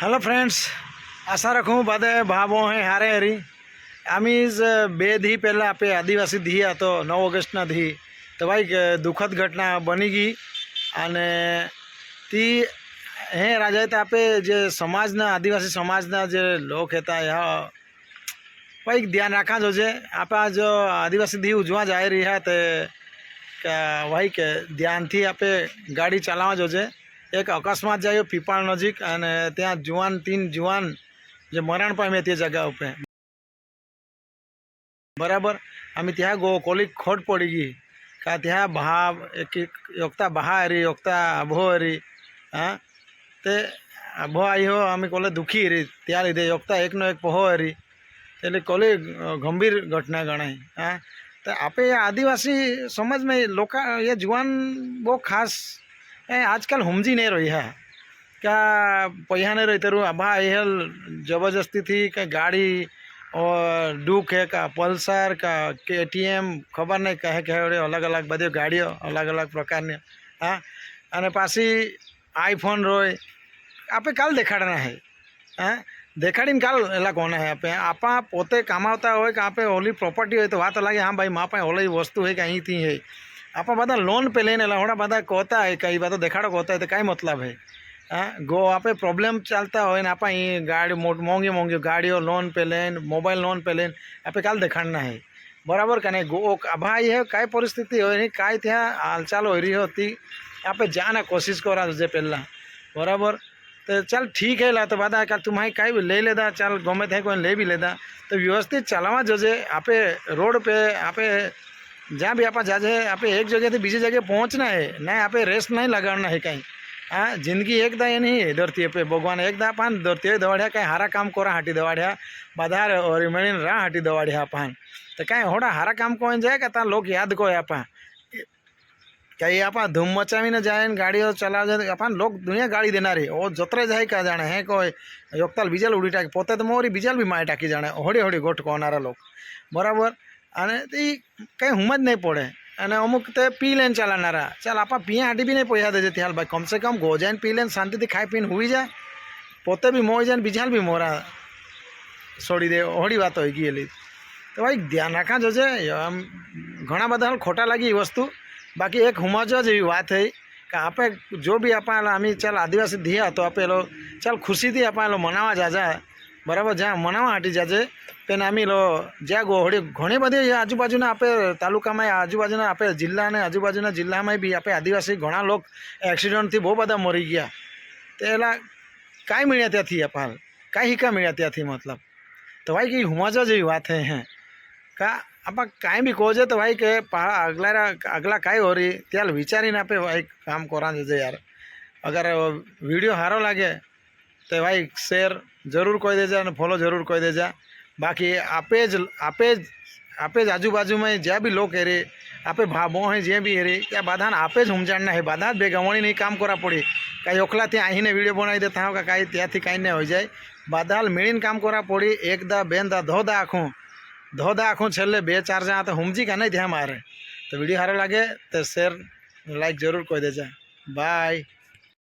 Hello friends आशा रखूं बादे ભાવો હે, હારે હરી. આમીઝ બે ધી પહેલાં આપણે આદિવાસી ધી હતો નવ ઓગસ્ટના ધી. તો ભાઈ દુઃખદ ઘટના બની ગઈ. અને તી, હે, રાજા હતા આપે જે સમાજના, આદિવાસી સમાજના જે લોક હતા, એ ભાઈ ધ્યાન રાખા જોજે આપણા જો આદિવાસી ધી ઉજવા જાય રહ્યા તે ભાઈ, કે ધ્યાનથી આપણે ગાડી ચલાવવા જોજે એક અકસ્માત જાયો પીપાળ નજીક અને ત્યાં જુવાન તીન જુવાન જે મરણ પામે તે જગા ઉપર બરાબર અમે ત્યાં ગો કોલી ખોટ પડી ગઈ કા ત્યાં ભા એક એક યોગતા બહા હરી યોગતા આભો હરી હા તે આભો આવ્યો અમે કોલે દુખી હરી ત્યાં લીધે યોગતા એકનો એક પહો હરી એટલે કોલી ગંભીર ઘટના ગણાય હા તો આપે આદિવાસી સમાજમાં એ લોકો એ જુવાન બહુ ખાસ એ આજકાल સમજી નહીં રહી, હા. કે નહીં રહી, તારું આભા એ હેલ જબરજસ્તીથી કે ગાડી ઓર ડુક હે, કા પલ્સર, કા કેટીએમ ખબર નહીં કહે કહે અલગ અલગ બધી ગાડીઓ, અલગ અલગ પ્રકારની, હા. અને પાછી આઈફોન રોય આપણે કાલ દેખાડના હે, હા. દેખાડીને કાલ એલા કોને હે આપે? આપા પોતે કમાવતા હોય કે આપણે ઓલી પ્રોપર્ટી હોય તો વાત લાગે હા ભાઈ મા પાસે ઓલી વસ્તુ હોય કે અહીંથી હોય આપણા બધા લોન પે લઈને એલા હોડા બધા કહેતા હોય કે એ બધા દેખાડો કહેતા હોય તો કાંઈ મતલબ હે હા ગો આપણે પ્રોબ્લેમ ચાલતા હોય ને આપણે અહીં ગાડી મોટ મોંઘી મોંઘી ગાડીઓ લોન પે લઈને મોબાઈલ લોન પે લઈને આપણે કાલ દેખાડના હે બરાબર કે નહીં ગો ભાઈ હે કાંઈ પરિસ્થિતિ હોય નહીં કાંઈ ત્યાં હાલચાલ હોય રહી હતી આપણે જાને કોશિશ કરા જે પહેલાં બરાબર તો ચાલ ઠીક હે લા તો બધા કાલ તું માહી કાંઈ બી લઈ લેતા ચાલ ગમે ત્યાં કોઈને લઈ બી લેતા તો વ્યવસ્થિત ચાલવા જોજે આપે રોડ પે આપે જ્યાં બી આપણે જાજે આપણે એક જગ્યાથી બીજી જગ્યાએ પહોંચના હે નહીં આપણે રેસ્ટ નહીં લગાડના હે કાંઈ હા જિંદગી એકદા એ નહીં ધરતી આપે ભગવાન એકદા પાન ધરતી દવાડ્યા કાંઈ હારા કામ કોરા હાટી દવાડ્યા બધા મળીને રા હાટી દવાડ્યા પાન તો કાંઈ હોડા હારા કામ કોઈ જાય કે ત્યાં લોક યાદ કોઈ આપા કઈ આપા ધૂમ મચાવીને જાય ને ગાડીઓ ચલાવે આપણ લોક દુનિયા ગાડી દેનારી ઓ જતરે જાય કા જાણે હે કોઈ યોગતાલ બીજાલ ઉડી ટાકી પોતે તો મોરી બીજાલ બી માય ટાકી જાણે હોડી હોડી ગોઠ કોનારા લોક બરાબર અને એ કંઈ હુમ જ નહીં પડે. અને અમુક તે પી લઈને ચાલનારા. ચાલ, આપા પીએ આટી બી નહીં પૈસા દેજે ત્યાં ભાઈ. કમસે કમ ગોજાઈને પી લઈને શાંતિથી ખાઈ પીને હુઈ જાય. પોતે બી મોઈ જાય બીજા બી મોરા છોડી દે હોળી વાત હોય ગયેલી. તો ભાઈ, ધ્યાન રાખા જોજે. આમ ઘણા બધા ખોટા લાગી એ વસ્તુ. બાકી એક હુમાજવા જેવી વાત થઈ કે આપણે જો બી આપણે અમે ચાલ આદિવાસી ધીયા તો આપેલો ચાલ ખુશીથી આપણે મનાવા જાજા. બરાબર, જ્યાં મનાવા હાટી જાજે તેને નામી લો. જ્યાં ગોહડી ઘણી બધી આજુબાજુના આપણે તાલુકામાં આજુબાજુના આપણે જિલ્લા અને આજુબાજુના જિલ્લામાં બી આપણે આદિવાસી ઘણા લોકો એક્સિડન્ટથી બહુ બધા મરી ગયા. તો એલા કાંઈ મળ્યા ત્યાંથી અપાલ કાંઈ હિકા મળ્યા ત્યાંથી મતલબ? તો ભાઈ કંઈ હુમાજવા જેવી વાત હે હે. કા આપા કાંઈ બી કહો છે તો ભાઈ કે પા આગલા આગલા કાંઈ હોરી ત્યાં વિચારીને આપે ભાઈ કામ કરા છે યાર. અગર વીડિયો સારો લાગે તો ભાઈ શેર જરૂર કહી દેજા અને ફોલો જરૂર કહી દેજા બાકી આપે જ આપે જ આપે જ આજુબાજુમાં જ્યાં બી લોક હેરે આપે ભાબો હોય જ્યાં બી હેરે ત્યાં બધાને આપે જ સમજાણના હે બધા જ બે ગવણી નહીં કામ કરા પડી કાંઈ ઓખલાથી આહીને વિડીયો બનાવી દેતા હોય કે કાંઈ ત્યાંથી કાંઈ નહીં હોય જાય બધા મેળીને કામ કરા પડી એક દા બેન દા ધો દા આખું ધોધા આખું છેલ્લે બે ચાર જણા તો સમજી કે નહીં ત્યાં મારે તો વિડીયો સારો લાગે તો શેર લાઈક જરૂર કહી દેજા બાય